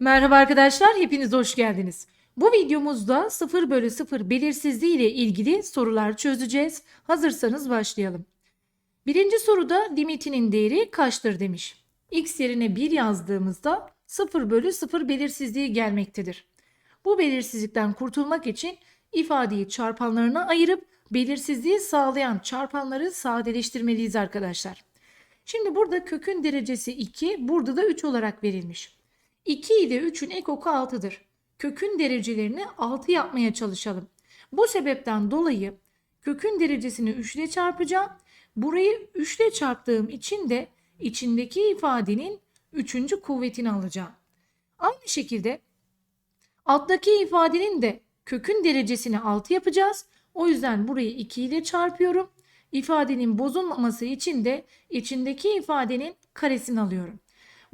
Merhaba arkadaşlar, hepiniz hoş geldiniz. Bu videomuzda 0 bölü 0 belirsizliği ile ilgili sorular çözeceğiz. Hazırsanız başlayalım. Birinci soruda limitinin değeri kaçtır demiş. X yerine 1 yazdığımızda 0 bölü 0 belirsizliği gelmektedir. Bu belirsizlikten kurtulmak için ifadeyi çarpanlarına ayırıp belirsizliği sağlayan çarpanları sadeleştirmeliyiz arkadaşlar. Şimdi burada kökün derecesi 2, burada da 3 olarak verilmiş. 2 ile 3'ün ekoku 6'dır. Kökün derecelerini 6 yapmaya çalışalım. Bu sebepten dolayı kökün derecesini 3 ile çarpacağım. Burayı 3 ile çarptığım için de içindeki ifadenin 3. kuvvetini alacağım. Aynı şekilde alttaki ifadenin de kökün derecesini 6 yapacağız. O yüzden burayı 2 ile çarpıyorum. İfadenin bozulmaması için de içindeki ifadenin karesini alıyorum.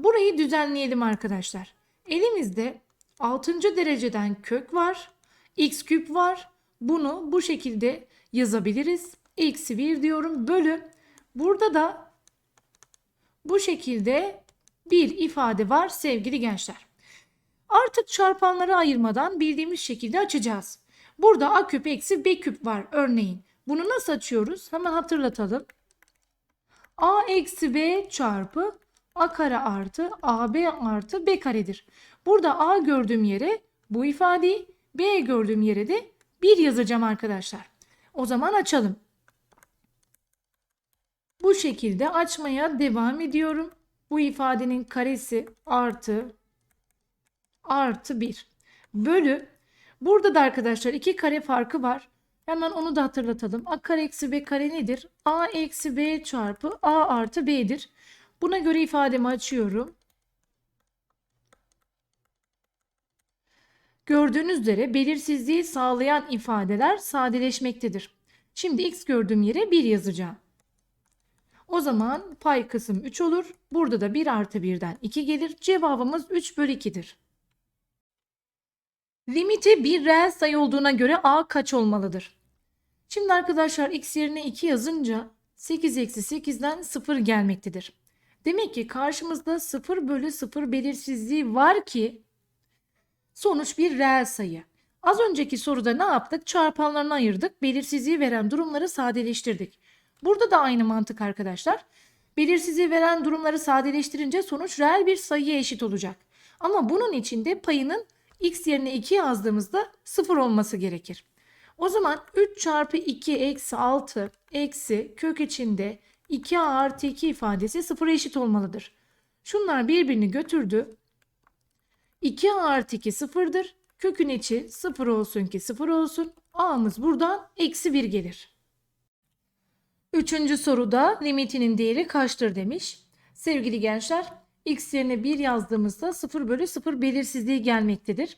Burayı düzenleyelim arkadaşlar. Elimizde 6. dereceden kök var. X küp var. Bunu bu şekilde yazabiliriz. Eksi 1 diyorum bölü. Burada da bu şekilde bir ifade var sevgili gençler. Artık çarpanları ayırmadan bildiğimiz şekilde açacağız. Burada a küp eksi b küp var örneğin. Bunu nasıl açıyoruz? Hemen hatırlatalım. a eksi b çarpı a kare artı ab artı b karedir. Burada a gördüğüm yere bu ifadeyi, b gördüğüm yere de 1 yazacağım arkadaşlar. O zaman açalım. Bu şekilde açmaya devam ediyorum. Bu ifadenin karesi artı artı 1 bölü burada da arkadaşlar iki kare farkı var. Hemen onu da hatırlatalım. A kare eksi b kare nedir? A eksi b çarpı a artı b'dir. Buna göre ifademi açıyorum. Gördüğünüz üzere belirsizliği sağlayan ifadeler sadeleşmektedir. Şimdi x gördüğüm yere 1 yazacağım. O zaman pay kısım 3 olur. Burada da 1 artı 1'den 2 gelir. Cevabımız 3 bölü 2'dir. Limiti bir reel sayı olduğuna göre a kaç olmalıdır? Şimdi arkadaşlar x yerine 2 yazınca 8 eksi 8'den 0 gelmektedir. Demek ki karşımızda 0 bölü 0 belirsizliği var ki sonuç bir reel sayı. Az önceki soruda ne yaptık? Çarpanlarını ayırdık. Belirsizliği veren durumları sadeleştirdik. Burada da aynı mantık arkadaşlar. Belirsizliği veren durumları sadeleştirince sonuç reel bir sayıya eşit olacak. Ama bunun için de payının x yerine 2 yazdığımızda 0 olması gerekir. O zaman 3 çarpı 2 eksi 6 eksi kök içinde 2a artı 2 ifadesi 0'a eşit olmalıdır. Şunlar birbirini götürdü. 2a artı 2 sıfırdır. Kökün içi 0 olsun ki 0 olsun. a'mız buradan eksi 1 gelir. Üçüncü soruda limitinin değeri kaçtır demiş. Sevgili gençler x yerine 1 yazdığımızda 0 bölü 0 belirsizliği gelmektedir.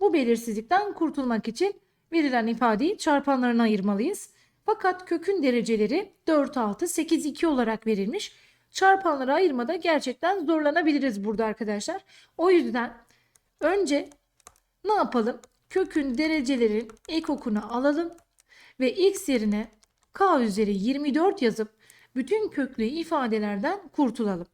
Bu belirsizlikten kurtulmak için verilen ifadeyi çarpanlarına ayırmalıyız. Fakat kökün dereceleri 4, 6, 8, 2 olarak verilmiş. Çarpanları ayırmada gerçekten zorlanabiliriz burada arkadaşlar. O yüzden önce ne yapalım? Kökün derecelerin ekokunu alalım ve x yerine k üzeri 24 yazıp bütün köklü ifadelerden kurtulalım.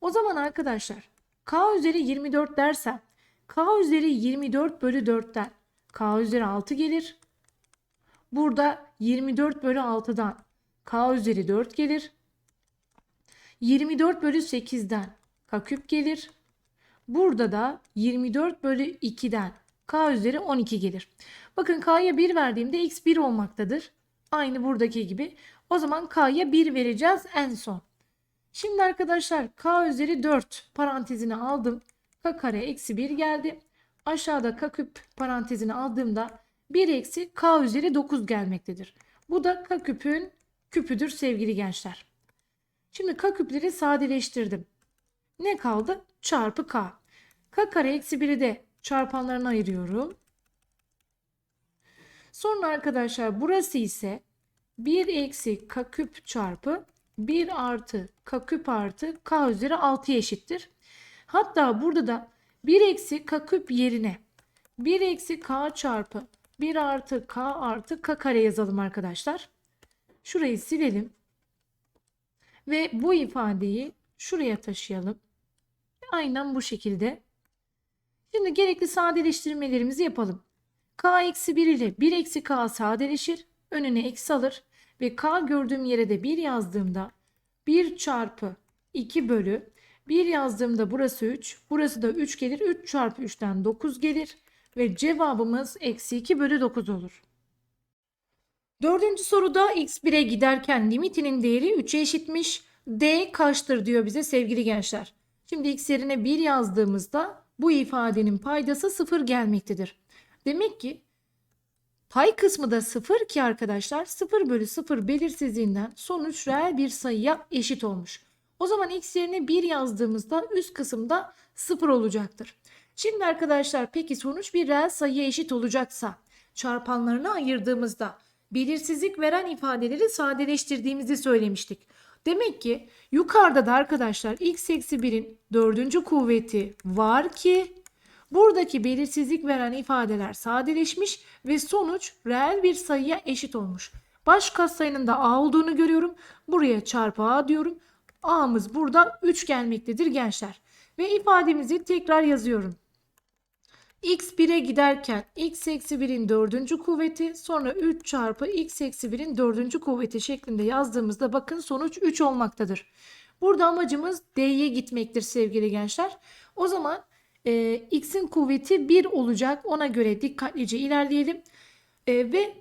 O zaman arkadaşlar k üzeri 24 dersem k üzeri 24 bölü 4'ten k üzeri 6 gelir. Burada 24 bölü 6'dan k üzeri 4 gelir. 24 bölü 8'den k küp gelir. Burada da 24 bölü 2'den k üzeri 12 gelir. Bakın k'ya 1 verdiğimde x 1 olmaktadır. Aynı buradaki gibi. O zaman k'ya 1 vereceğiz en son. Şimdi arkadaşlar k üzeri 4 parantezini aldım. k kare eksi 1 geldi. Aşağıda k küp parantezini aldığımda 1 eksi k üzeri 9 gelmektedir. Bu da k küpün küpüdür sevgili gençler. Şimdi k küpleri sadeleştirdim. Ne kaldı? Çarpı k. k kare eksi 1'i de çarpanlarına ayırıyorum. Sonra arkadaşlar burası ise 1 eksi k küp çarpı 1 artı k küp artı k üzeri 6'ya eşittir. Hatta burada da 1 eksi k küp yerine 1 eksi k çarpı 1 artı k artı k kare yazalım arkadaşlar. Şurayı silelim. Ve bu ifadeyi şuraya taşıyalım. Aynen bu şekilde Şimdi gerekli sadeleştirmelerimizi yapalım. k eksi 1 ile 1 eksi k sadeleşir. Önüne eksi alır. Ve k gördüğüm yere de 1 yazdığımda 1 çarpı 2 bölü 1 yazdığımda burası 3. Burası da 3 gelir. 3 çarpı 3'ten 9 gelir. Ve cevabımız eksi 2 bölü 9 olur. Dördüncü soruda x1'e giderken limitinin değeri 3'e eşitmiş. D kaçtır diyor bize sevgili gençler. Şimdi x yerine 1 yazdığımızda bu ifadenin paydası 0 gelmektedir. Demek ki pay kısmı da 0 ki arkadaşlar 0 bölü 0 belirsizliğinden sonuç reel bir sayıya eşit olmuş. O zaman x yerine 1 yazdığımızda üst kısımda 0 olacaktır. Şimdi arkadaşlar peki sonuç bir reel sayıya eşit olacaksa çarpanlarını ayırdığımızda belirsizlik veren ifadeleri sadeleştirdiğimizi söylemiştik. Demek ki yukarıda da arkadaşlar x eksi 1'in dördüncü kuvveti var ki buradaki belirsizlik veren ifadeler sadeleşmiş ve sonuç reel bir sayıya eşit olmuş. Baş katsayının da a olduğunu görüyorum. Buraya çarpı a diyorum. a'mız burada 3 gelmektedir gençler. Ve ifademizi tekrar yazıyorum x 1'e giderken x eksi 1'in dördüncü kuvveti sonra 3 çarpı x eksi 1'in dördüncü kuvveti şeklinde yazdığımızda bakın sonuç 3 olmaktadır. Burada amacımız d'ye gitmektir sevgili gençler. O zaman e, x'in kuvveti 1 olacak. Ona göre dikkatlice ilerleyelim. E, ve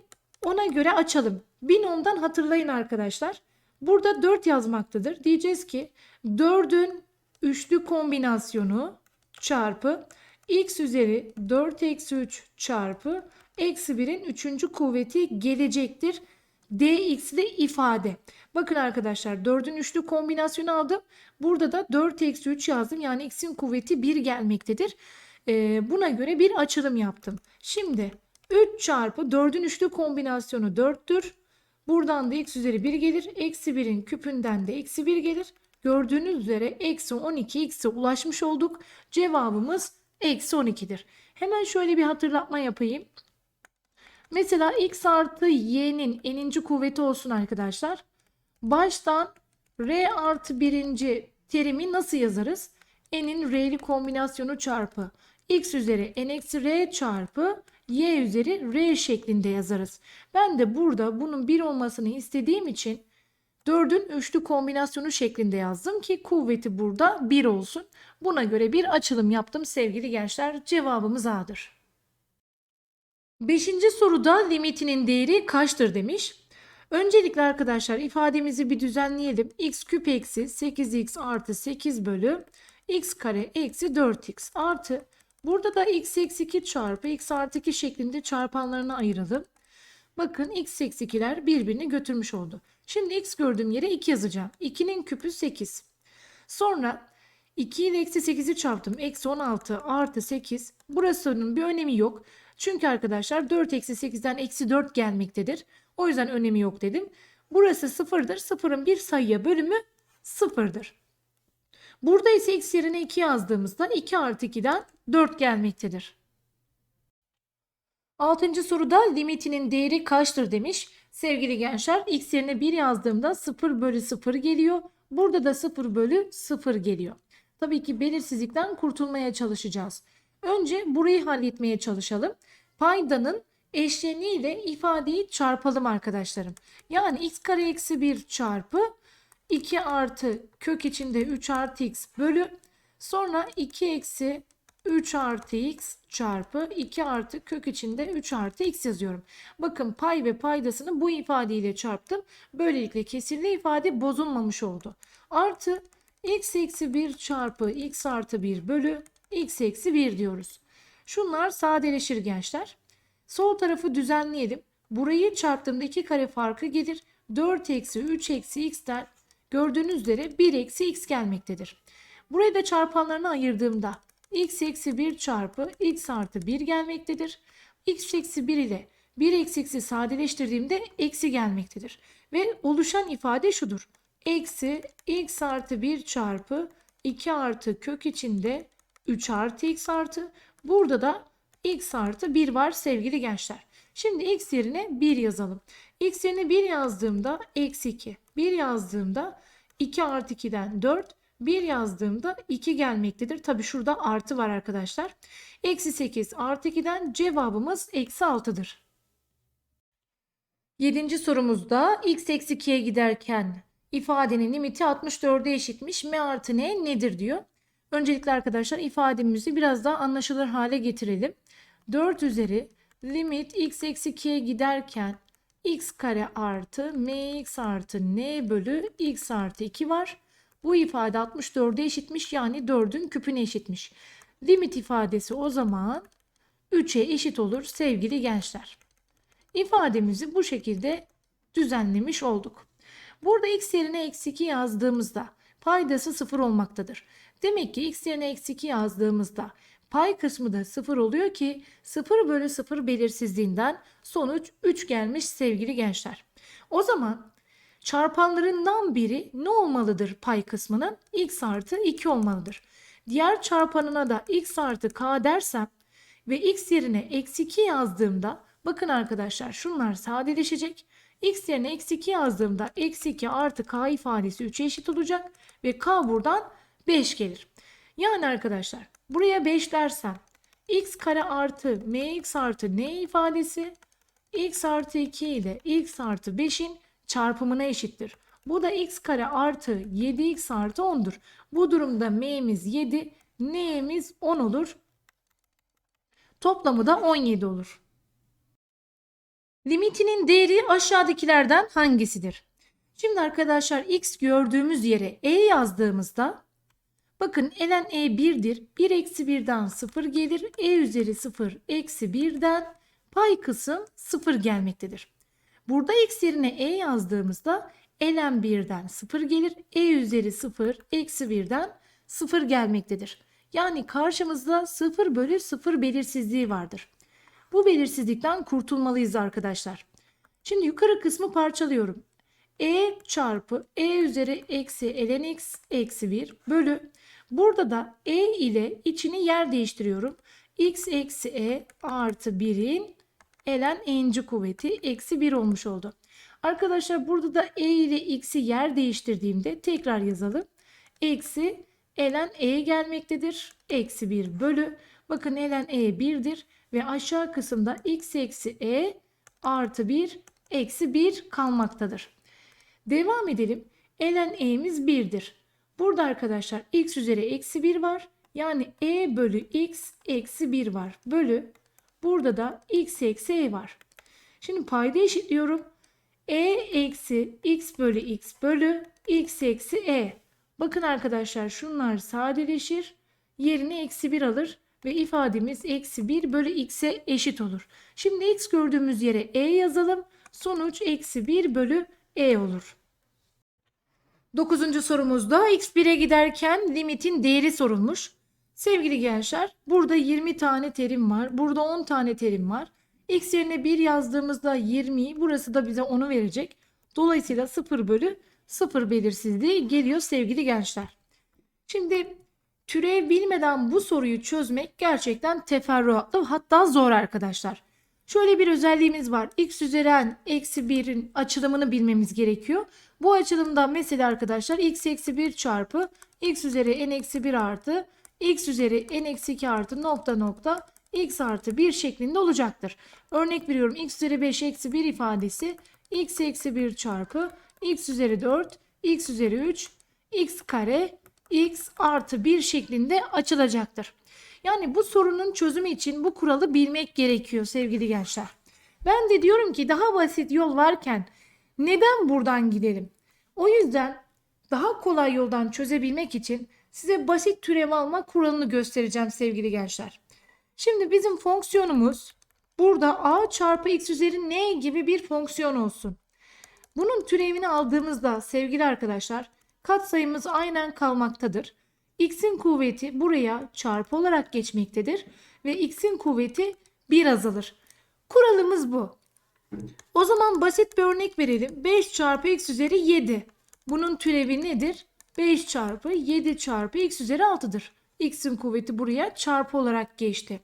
ona göre açalım. Binomdan hatırlayın arkadaşlar. Burada 4 yazmaktadır. Diyeceğiz ki 4'ün üçlü kombinasyonu çarpı x üzeri 4 eksi 3 çarpı eksi 1'in 3. kuvveti gelecektir. dx'li ifade. Bakın arkadaşlar 4'ün üçlü kombinasyonu aldım. Burada da 4 eksi 3 yazdım. Yani x'in kuvveti 1 gelmektedir. Ee, buna göre bir açılım yaptım. Şimdi 3 çarpı 4'ün üçlü kombinasyonu 4'tür. Buradan da x üzeri 1 gelir. Eksi 1'in küpünden de eksi 1 gelir. Gördüğünüz üzere eksi 12 x'e ulaşmış olduk. Cevabımız eksi 12'dir. Hemen şöyle bir hatırlatma yapayım. Mesela x artı y'nin eninci kuvveti olsun arkadaşlar. Baştan r artı birinci terimi nasıl yazarız? n'in r'li kombinasyonu çarpı x üzeri n eksi r çarpı y üzeri r şeklinde yazarız. Ben de burada bunun 1 olmasını istediğim için 4'ün üçlü kombinasyonu şeklinde yazdım ki kuvveti burada 1 olsun. Buna göre bir açılım yaptım sevgili gençler. Cevabımız A'dır. Beşinci soruda limitinin değeri kaçtır demiş. Öncelikle arkadaşlar ifademizi bir düzenleyelim. x küp eksi 8x artı 8 bölü x kare eksi 4x artı burada da x eksi 2 çarpı x artı 2 şeklinde çarpanlarına ayıralım. Bakın x eksi 2'ler birbirini götürmüş oldu. Şimdi x gördüğüm yere 2 yazacağım. 2'nin küpü 8. Sonra 2 ile eksi 8'i çarptım. Eksi 16 artı 8. Burasının bir önemi yok. Çünkü arkadaşlar 4 eksi 8'den eksi 4 gelmektedir. O yüzden önemi yok dedim. Burası sıfırdır. Sıfırın bir sayıya bölümü sıfırdır. Burada ise x yerine 2 yazdığımızda 2 artı 2'den 4 gelmektedir. Altıncı soruda limitinin değeri kaçtır demiş. Sevgili gençler x yerine 1 yazdığımda 0 bölü 0 geliyor. Burada da 0 bölü 0 geliyor. Tabii ki belirsizlikten kurtulmaya çalışacağız. Önce burayı halletmeye çalışalım. Paydanın eşleniğiyle ifadeyi çarpalım arkadaşlarım. Yani x kare eksi 1 çarpı 2 artı kök içinde 3 artı x bölü sonra 2 eksi 3 artı x çarpı 2 artı kök içinde 3 artı x yazıyorum. Bakın pay ve paydasını bu ifadeyle çarptım. Böylelikle kesirli ifade bozulmamış oldu. Artı x eksi 1 çarpı x artı 1 bölü x eksi 1 diyoruz. Şunlar sadeleşir gençler. Sol tarafı düzenleyelim. Burayı çarptığımda 2 kare farkı gelir. 4 eksi 3 eksi x'ten gördüğünüz üzere 1 eksi x gelmektedir. Burayı da çarpanlarına ayırdığımda x eksi 1 çarpı x artı 1 gelmektedir. x eksi 1 ile 1 eksi x'i sadeleştirdiğimde eksi gelmektedir. Ve oluşan ifade şudur. Eksi x artı 1 çarpı 2 artı kök içinde 3 artı x artı. Burada da x artı 1 var sevgili gençler. Şimdi x yerine 1 yazalım. x yerine 1 yazdığımda eksi 2. 1 yazdığımda 2 artı 2'den 4 1 yazdığımda 2 gelmektedir. Tabi şurada artı var arkadaşlar. Eksi 8 artı 2'den cevabımız eksi 6'dır. Yedinci sorumuzda x eksi 2'ye giderken ifadenin limiti 64'e eşitmiş. M artı n nedir diyor. Öncelikle arkadaşlar ifademizi biraz daha anlaşılır hale getirelim. 4 üzeri limit x eksi 2'ye giderken x kare artı mx artı n bölü x artı 2 var. Bu ifade 64'e eşitmiş yani 4'ün küpüne eşitmiş. Limit ifadesi o zaman 3'e eşit olur sevgili gençler. İfademizi bu şekilde düzenlemiş olduk. Burada x yerine eksi 2 yazdığımızda paydası 0 olmaktadır. Demek ki x yerine eksi 2 yazdığımızda pay kısmı da 0 oluyor ki 0 bölü 0 belirsizliğinden sonuç 3 gelmiş sevgili gençler. O zaman çarpanlarından biri ne olmalıdır pay kısmının? x artı 2 olmalıdır. Diğer çarpanına da x artı k dersem ve x yerine eksi 2 yazdığımda bakın arkadaşlar şunlar sadeleşecek. x yerine eksi 2 yazdığımda eksi 2 artı k ifadesi 3'e eşit olacak ve k buradan 5 gelir. Yani arkadaşlar buraya 5 dersem x kare artı mx artı n ifadesi x artı 2 ile x artı 5'in çarpımına eşittir. Bu da x kare artı 7x artı 10'dur. Bu durumda m'miz 7, n'miz 10 olur. Toplamı da 17 olur. Limitinin değeri aşağıdakilerden hangisidir? Şimdi arkadaşlar x gördüğümüz yere e yazdığımızda bakın ln e 1'dir. 1 eksi 1'den 0 gelir. e üzeri 0 eksi 1'den pay kısım 0 gelmektedir. Burada x yerine e yazdığımızda ln 1'den 0 gelir. e üzeri 0 eksi 1'den 0 gelmektedir. Yani karşımızda 0 bölü 0 belirsizliği vardır. Bu belirsizlikten kurtulmalıyız arkadaşlar. Şimdi yukarı kısmı parçalıyorum. E çarpı E üzeri eksi ln x eksi 1 bölü. Burada da E ile içini yer değiştiriyorum. x eksi E artı 1'in ln enci kuvveti eksi 1 olmuş oldu. Arkadaşlar burada da E ile x'i yer değiştirdiğimde tekrar yazalım. Eksi ln E gelmektedir. Eksi 1 bölü. Bakın ln E 1'dir ve aşağı kısımda x eksi e artı 1 eksi 1 kalmaktadır. Devam edelim. ln e'miz 1'dir. Burada arkadaşlar x üzeri eksi 1 var. Yani e bölü x eksi 1 var. Bölü burada da x eksi e var. Şimdi payda eşitliyorum. e eksi x bölü x bölü x eksi e. Bakın arkadaşlar şunlar sadeleşir. Yerine eksi 1 alır ve ifademiz eksi 1 bölü x'e eşit olur. Şimdi x gördüğümüz yere e yazalım. Sonuç eksi 1 bölü e olur. Dokuzuncu sorumuzda x 1'e giderken limitin değeri sorulmuş. Sevgili gençler burada 20 tane terim var. Burada 10 tane terim var. x yerine 1 yazdığımızda 20'yi burası da bize 10'u verecek. Dolayısıyla 0 bölü 0 belirsizliği geliyor sevgili gençler. Şimdi Türev bilmeden bu soruyu çözmek gerçekten teferruatlı hatta zor arkadaşlar. Şöyle bir özelliğimiz var. x üzeri n eksi 1'in açılımını bilmemiz gerekiyor. Bu açılımda mesela arkadaşlar x eksi 1 çarpı x üzeri n eksi 1 artı x üzeri n eksi 2 artı nokta nokta x artı 1 şeklinde olacaktır. Örnek veriyorum x üzeri 5 eksi 1 ifadesi x eksi 1 çarpı x üzeri 4 x üzeri 3 x kare x artı 1 şeklinde açılacaktır. Yani bu sorunun çözümü için bu kuralı bilmek gerekiyor sevgili gençler. Ben de diyorum ki daha basit yol varken neden buradan gidelim? O yüzden daha kolay yoldan çözebilmek için size basit türev alma kuralını göstereceğim sevgili gençler. Şimdi bizim fonksiyonumuz burada a çarpı x üzeri n gibi bir fonksiyon olsun. Bunun türevini aldığımızda sevgili arkadaşlar katsayımız aynen kalmaktadır. X'in kuvveti buraya çarpı olarak geçmektedir ve x'in kuvveti 1 azalır. Kuralımız bu. O zaman basit bir örnek verelim. 5 çarpı x üzeri 7. Bunun türevi nedir? 5 çarpı 7 çarpı x üzeri 6'dır. x'in kuvveti buraya çarpı olarak geçti.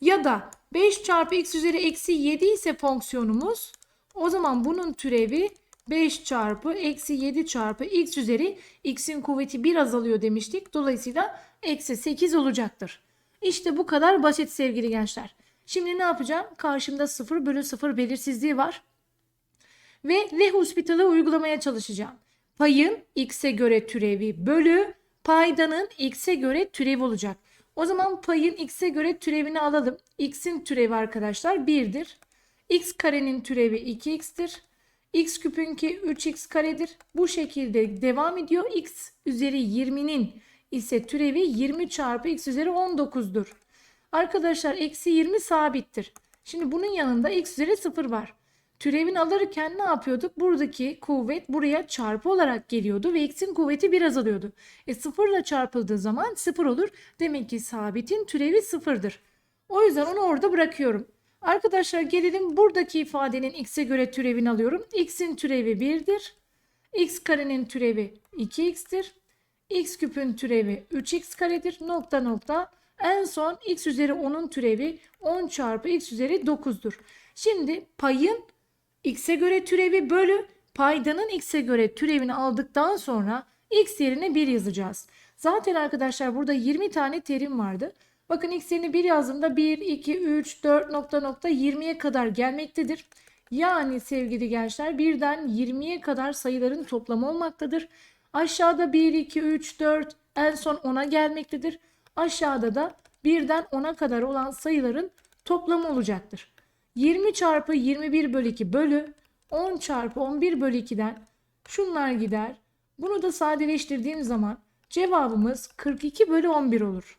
Ya da 5 çarpı x üzeri eksi 7 ise fonksiyonumuz o zaman bunun türevi 5 çarpı eksi 7 çarpı x üzeri x'in kuvveti 1 azalıyor demiştik. Dolayısıyla eksi 8 olacaktır. İşte bu kadar basit sevgili gençler. Şimdi ne yapacağım? Karşımda 0 bölü 0 belirsizliği var. Ve L'Hospital'ı uygulamaya çalışacağım. Payın x'e göre türevi bölü paydanın x'e göre türevi olacak. O zaman payın x'e göre türevini alalım. x'in türevi arkadaşlar 1'dir. x karenin türevi 2x'tir. x küpünki 3x karedir. Bu şekilde devam ediyor. x üzeri 20'nin ise türevi 20 çarpı x üzeri 19'dur. Arkadaşlar eksi 20 sabittir. Şimdi bunun yanında x üzeri 0 var. Türevini alırken ne yapıyorduk? Buradaki kuvvet buraya çarpı olarak geliyordu ve x'in kuvveti bir azalıyordu. E 0 ile çarpıldığı zaman 0 olur. Demek ki sabitin türevi 0'dır. O yüzden onu orada bırakıyorum. Arkadaşlar gelelim buradaki ifadenin x'e göre türevini alıyorum. x'in türevi 1'dir. x karenin türevi 2x'tir. x küpün türevi 3x karedir. Nokta nokta. En son x üzeri 10'un türevi 10 çarpı x üzeri 9'dur. Şimdi payın x'e göre türevi bölü paydanın x'e göre türevini aldıktan sonra x yerine 1 yazacağız. Zaten arkadaşlar burada 20 tane terim vardı. Bakın x yerine 1 yazdığımda 1, 2, 3, 4 nokta nokta 20'ye kadar gelmektedir. Yani sevgili gençler birden 20'ye kadar sayıların toplamı olmaktadır. Aşağıda 1, 2, 3, 4 en son 10'a gelmektedir. Aşağıda da birden 10'a kadar olan sayıların toplamı olacaktır. 20 çarpı 21 bölü 2 bölü 10 çarpı 11 bölü 2'den şunlar gider. Bunu da sadeleştirdiğim zaman cevabımız 42 bölü 11 olur.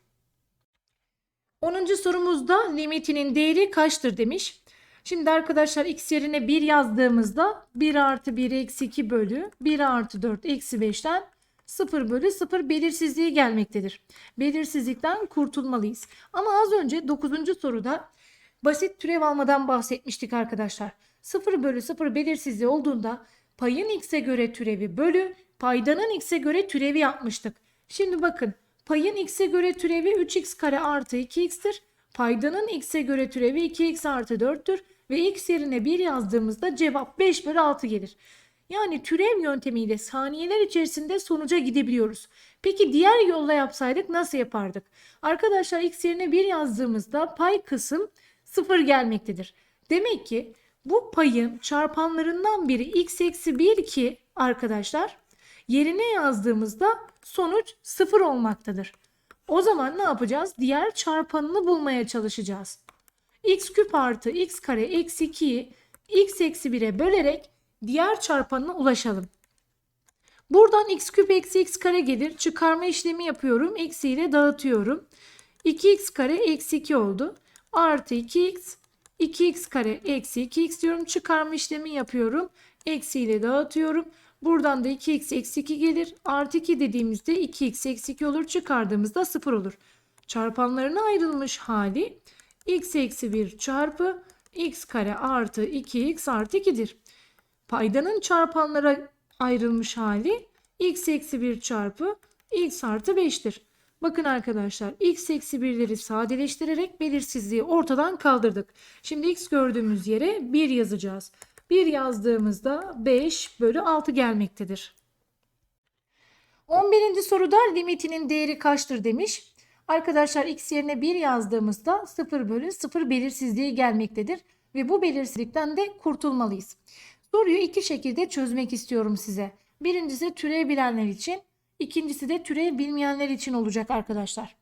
10. sorumuzda limitinin değeri kaçtır demiş. Şimdi arkadaşlar x yerine 1 yazdığımızda 1 artı 1 eksi 2 bölü 1 artı 4 eksi 5'ten 0 bölü 0 belirsizliği gelmektedir. Belirsizlikten kurtulmalıyız. Ama az önce 9. soruda basit türev almadan bahsetmiştik arkadaşlar. 0 bölü 0 belirsizliği olduğunda payın x'e göre türevi bölü paydanın x'e göre türevi yapmıştık. Şimdi bakın payın x'e göre türevi 3x kare artı 2x'tir. Paydanın x'e göre türevi 2x artı 4'tür. Ve x yerine 1 yazdığımızda cevap 5 bölü 6 gelir. Yani türev yöntemiyle saniyeler içerisinde sonuca gidebiliyoruz. Peki diğer yolla yapsaydık nasıl yapardık? Arkadaşlar x yerine 1 yazdığımızda pay kısım 0 gelmektedir. Demek ki bu payın çarpanlarından biri x eksi 1 ki arkadaşlar yerine yazdığımızda sonuç 0 olmaktadır. O zaman ne yapacağız? Diğer çarpanını bulmaya çalışacağız. x küp artı x kare eksi 2'yi x eksi 1'e bölerek diğer çarpanına ulaşalım. Buradan x küp eksi x kare gelir. Çıkarma işlemi yapıyorum. Eksi ile dağıtıyorum. 2x kare eksi 2 oldu. Artı 2x 2x kare eksi 2x diyorum. Çıkarma işlemi yapıyorum. Eksi ile dağıtıyorum. Buradan da 2x eksi 2 gelir. Artı 2 dediğimizde 2x eksi 2 olur. Çıkardığımızda 0 olur. Çarpanlarına ayrılmış hali x eksi 1 çarpı x kare artı 2x artı 2'dir. Paydanın çarpanlara ayrılmış hali x eksi 1 çarpı x artı 5'tir. Bakın arkadaşlar x eksi 1'leri sadeleştirerek belirsizliği ortadan kaldırdık. Şimdi x gördüğümüz yere 1 yazacağız. 1 yazdığımızda 5 bölü 6 gelmektedir. 11. soruda limitinin değeri kaçtır demiş. Arkadaşlar x yerine 1 yazdığımızda 0 bölü 0 belirsizliği gelmektedir. Ve bu belirsizlikten de kurtulmalıyız. Soruyu iki şekilde çözmek istiyorum size. Birincisi türev bilenler için, ikincisi de türev bilmeyenler için olacak arkadaşlar.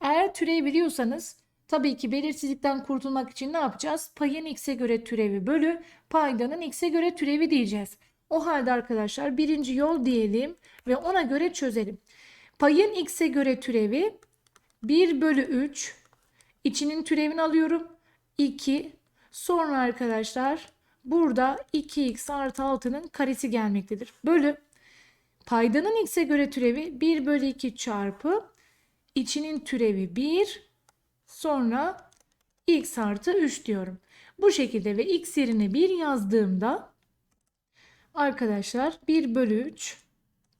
Eğer türev biliyorsanız tabii ki belirsizlikten kurtulmak için ne yapacağız? Payın x'e göre türevi bölü paydanın x'e göre türevi diyeceğiz. O halde arkadaşlar birinci yol diyelim ve ona göre çözelim. Payın x'e göre türevi 1 bölü 3 içinin türevini alıyorum. 2 sonra arkadaşlar burada 2x artı 6'nın karesi gelmektedir. Bölü paydanın x'e göre türevi 1 bölü 2 çarpı içinin türevi 1 sonra x artı 3 diyorum. Bu şekilde ve x yerine 1 yazdığımda arkadaşlar 1 bölü 3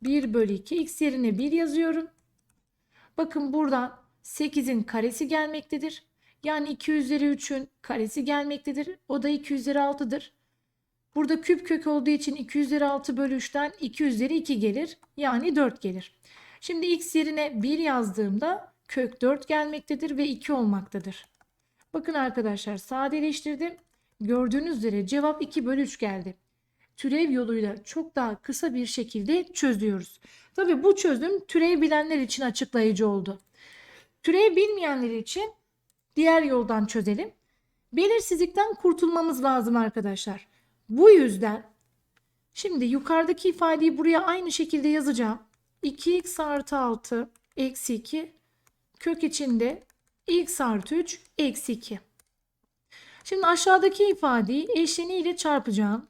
1 bölü 2 x yerine 1 yazıyorum. Bakın buradan 8'in karesi gelmektedir. Yani 2 üzeri 3'ün karesi gelmektedir. O da 2 üzeri 6'dır. Burada küp kök olduğu için 2 üzeri 6 bölü 3'ten 2 üzeri 2 gelir. Yani 4 gelir. Şimdi x yerine 1 yazdığımda kök 4 gelmektedir ve 2 olmaktadır. Bakın arkadaşlar sadeleştirdim. Gördüğünüz üzere cevap 2 bölü 3 geldi. Türev yoluyla çok daha kısa bir şekilde çözüyoruz. Tabi bu çözüm türev bilenler için açıklayıcı oldu. Türev bilmeyenler için diğer yoldan çözelim. Belirsizlikten kurtulmamız lazım arkadaşlar. Bu yüzden şimdi yukarıdaki ifadeyi buraya aynı şekilde yazacağım. 2x artı 6 eksi 2 kök içinde x artı 3 eksi 2. Şimdi aşağıdaki ifadeyi eşleniğiyle çarpacağım.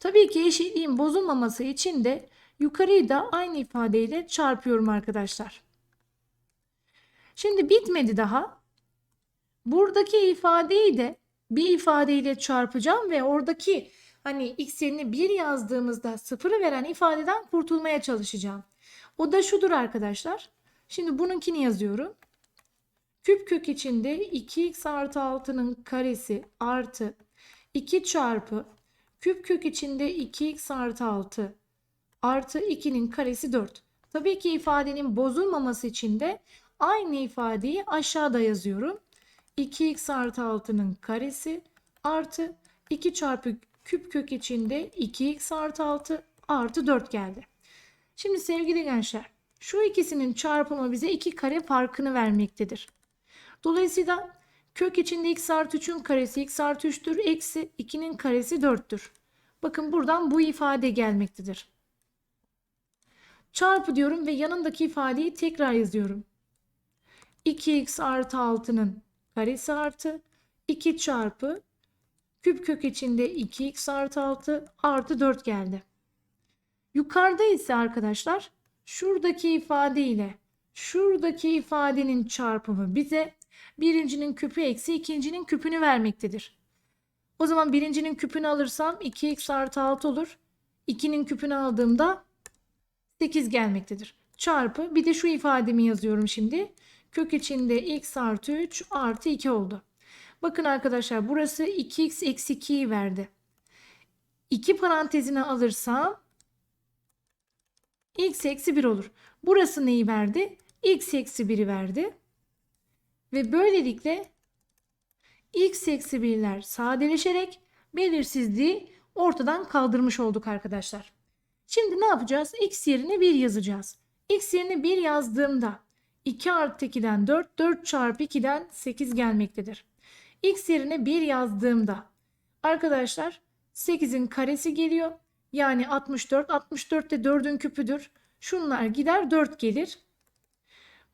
Tabii ki eşitliğin bozulmaması için de yukarıyı da aynı ifadeyle çarpıyorum arkadaşlar. Şimdi bitmedi daha. Buradaki ifadeyi de bir ifadeyle çarpacağım ve oradaki hani x yerine 1 yazdığımızda sıfırı veren ifadeden kurtulmaya çalışacağım. O da şudur arkadaşlar. Şimdi bununkini yazıyorum. Küp kök içinde 2x artı 6'nın karesi artı 2 çarpı küp kök içinde 2x artı 6 artı 2'nin karesi 4. Tabii ki ifadenin bozulmaması için de aynı ifadeyi aşağıda yazıyorum. 2x artı 6'nın karesi artı 2 çarpı küp kök içinde 2x artı 6 artı 4 geldi. Şimdi sevgili gençler şu ikisinin çarpımı bize 2 kare farkını vermektedir. Dolayısıyla kök içinde x artı 3'ün karesi x artı 3'tür. Eksi 2'nin karesi 4'tür. Bakın buradan bu ifade gelmektedir. Çarpı diyorum ve yanındaki ifadeyi tekrar yazıyorum. 2x artı 6'nın karesi artı 2 çarpı küp kök içinde 2x artı 6 artı 4 geldi. Yukarıda ise arkadaşlar şuradaki ifade ile şuradaki ifadenin çarpımı bize birincinin küpü eksi ikincinin küpünü vermektedir. O zaman birincinin küpünü alırsam 2x artı 6 olur. 2'nin küpünü aldığımda 8 gelmektedir. Çarpı bir de şu ifademi yazıyorum şimdi. Kök içinde x artı 3 artı 2 oldu. Bakın arkadaşlar burası 2x eksi 2'yi verdi. 2 parantezine alırsam x eksi 1 olur. Burası neyi verdi? x eksi 1'i verdi. Ve böylelikle x eksi 1'ler sadeleşerek belirsizliği ortadan kaldırmış olduk arkadaşlar. Şimdi ne yapacağız? x yerine 1 yazacağız. x yerine 1 yazdığımda 2 artı 2'den 4, 4 çarpı 2'den 8 gelmektedir. x yerine 1 yazdığımda arkadaşlar 8'in karesi geliyor. Yani 64. 64 de 4'ün küpüdür. Şunlar gider 4 gelir.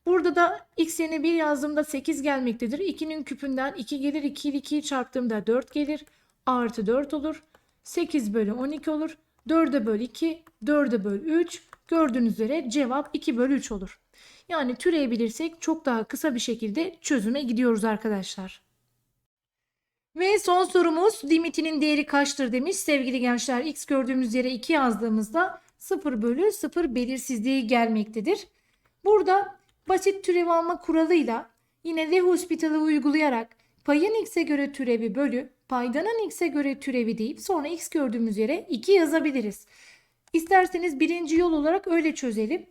Burada da x yerine 1 yazdığımda 8 gelmektedir. 2'nin küpünden 2 gelir. 2 ile 2'yi çarptığımda 4 gelir. Artı 4 olur. 8 bölü 12 olur. 4'e böl 2, 4'e böl 3. Gördüğünüz üzere cevap 2 bölü 3 olur. Yani türeyebilirsek çok daha kısa bir şekilde çözüme gidiyoruz arkadaşlar. Ve son sorumuz limitinin değeri kaçtır demiş. Sevgili gençler x gördüğümüz yere 2 yazdığımızda 0 bölü 0 belirsizliği gelmektedir. Burada basit türev alma kuralıyla yine L'Hospital'ı uygulayarak payın x'e göre türevi bölü paydanın x'e göre türevi deyip sonra x gördüğümüz yere 2 yazabiliriz. İsterseniz birinci yol olarak öyle çözelim.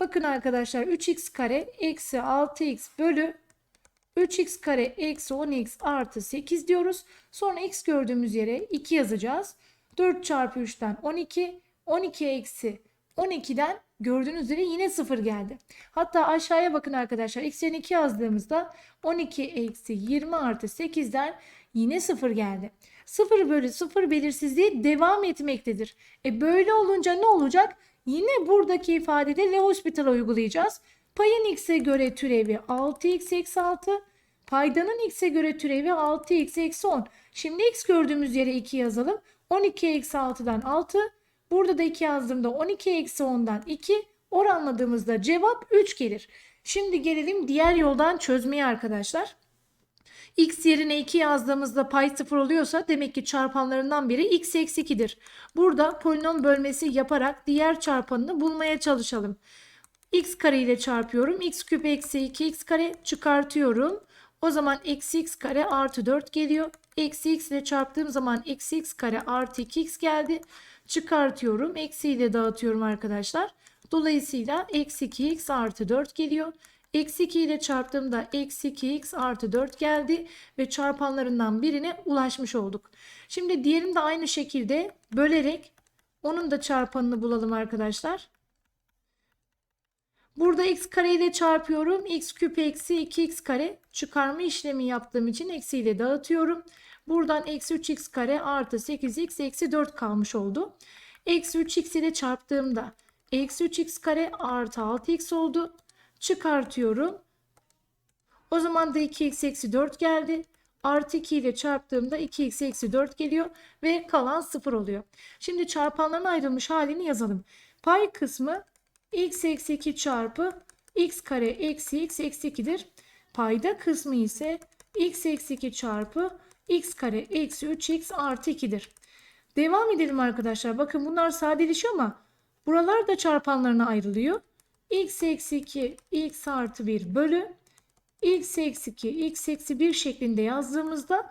Bakın arkadaşlar 3x kare eksi 6x bölü 3x kare eksi 10x artı 8 diyoruz. Sonra x gördüğümüz yere 2 yazacağız. 4 çarpı 3'ten 12. 12 eksi 12'den gördüğünüz üzere yine 0 geldi. Hatta aşağıya bakın arkadaşlar. x yerine 2 yazdığımızda 12 eksi 20 artı 8'den yine 0 geldi. 0 bölü 0 belirsizliği devam etmektedir. E böyle olunca ne olacak? Yine buradaki ifadede L'Hospital'a uygulayacağız. Payın x'e göre türevi 6x eksi 6. Paydanın x'e göre türevi 6x eksi 10. Şimdi x gördüğümüz yere 2 yazalım. 12 eksi 6'dan 6. Burada da 2 yazdığımda 12 eksi 10'dan 2. Oranladığımızda cevap 3 gelir. Şimdi gelelim diğer yoldan çözmeye arkadaşlar. X yerine 2 yazdığımızda pay 0 oluyorsa demek ki çarpanlarından biri x eksi 2'dir. Burada polinom bölmesi yaparak diğer çarpanını bulmaya çalışalım. x kare ile çarpıyorum. x küp eksi 2 x kare çıkartıyorum. O zaman eksi x kare artı 4 geliyor. Eksi x ile çarptığım zaman eksi x kare artı 2x geldi. Çıkartıyorum. Eksi ile dağıtıyorum arkadaşlar. Dolayısıyla eksi 2x artı 4 geliyor. Eksi 2 ile çarptığımda eksi 2x artı 4 geldi ve çarpanlarından birine ulaşmış olduk. Şimdi diğerini de aynı şekilde bölerek onun da çarpanını bulalım arkadaşlar. Burada x kare ile çarpıyorum. x küp eksi 2x kare çıkarma işlemi yaptığım için eksi ile dağıtıyorum. Buradan eksi 3x kare artı 8x eksi 4 kalmış oldu. Eksi 3x ile çarptığımda eksi 3x kare artı 6x oldu. Çıkartıyorum. O zaman da 2x eksi 4 geldi. Artı 2 ile çarptığımda 2x eksi 4 geliyor ve kalan 0 oluyor. Şimdi çarpanların ayrılmış halini yazalım. Pay kısmı x eksi 2 çarpı x kare eksi x eksi 2'dir. Payda kısmı ise x eksi 2 çarpı x kare eksi 3x artı 2'dir. Devam edelim arkadaşlar. Bakın bunlar sadeleşiyor ama buralar da çarpanlarına ayrılıyor. X eksi 2 x artı 1 bölü x eksi 2 x eksi 1 şeklinde yazdığımızda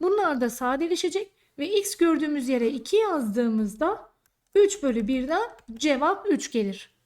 bunlar da sadeleşecek ve x gördüğümüz yere 2 yazdığımızda 3 bölü 1'den cevap 3 gelir.